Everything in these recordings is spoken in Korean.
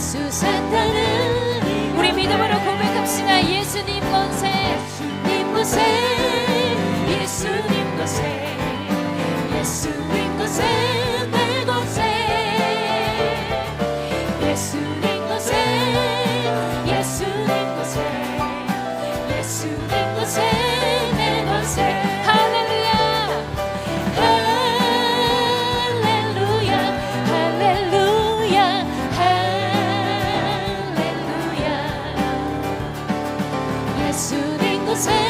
예수 산다는 우리 믿음으로 고백합시다. 예수님 권세. 예수님 권세. 예수 된 곳에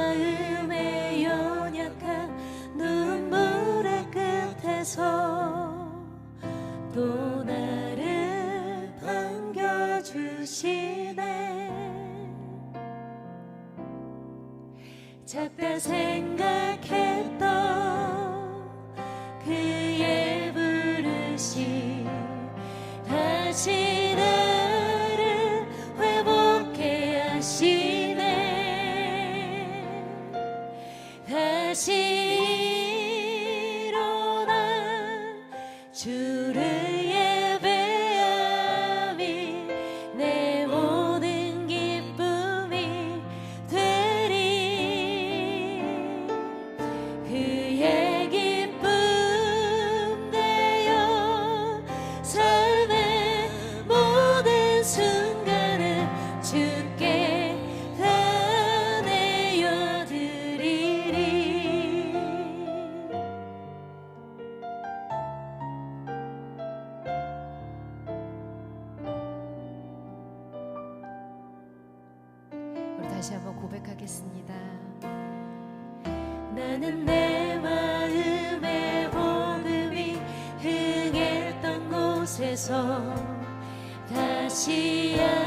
생각 Messiah.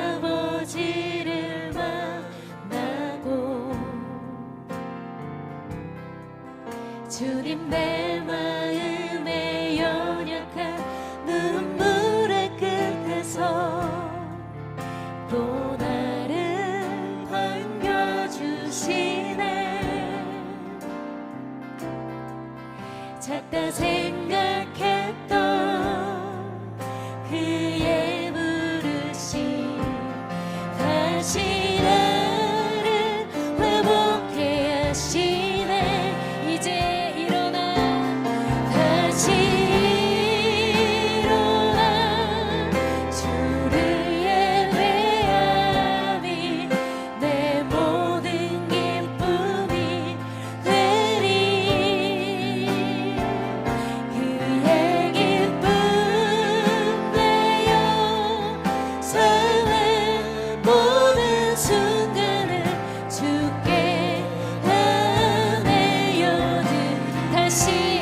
sim.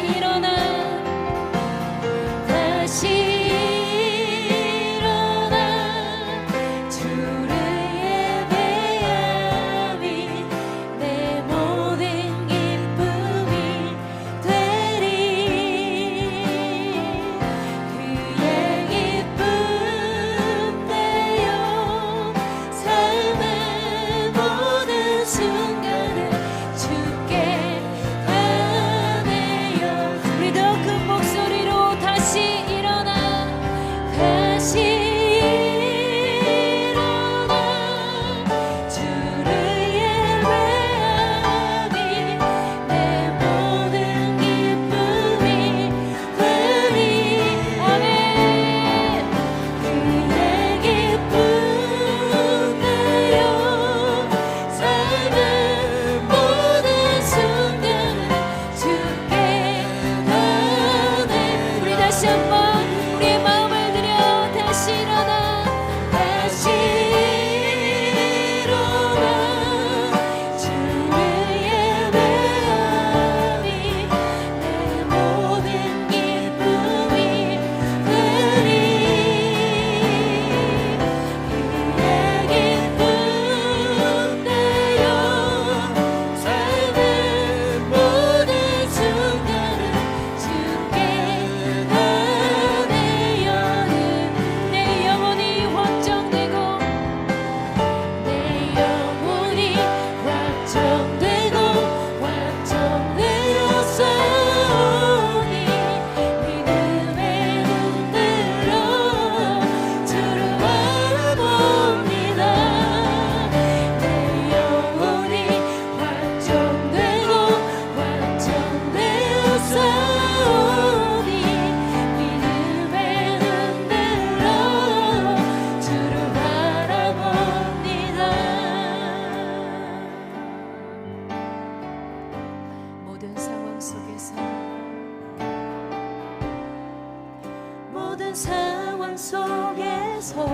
모든 상황 속에서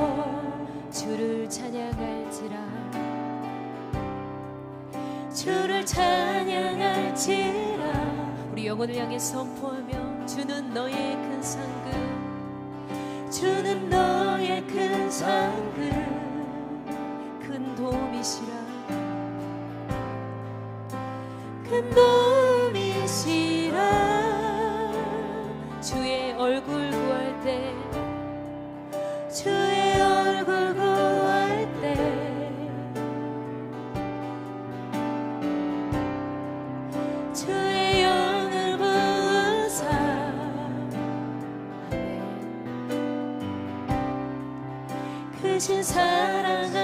주를 찬양할지라. 주를 찬양할지라. 우리 영혼을 향해 선포하며 주는 너의 큰 상급. 주는 너의 큰 상급. 큰 도움이시라. 큰 도움. 주의 얼굴 구할 때. 주의 영을 부으사. 네. 그신 사랑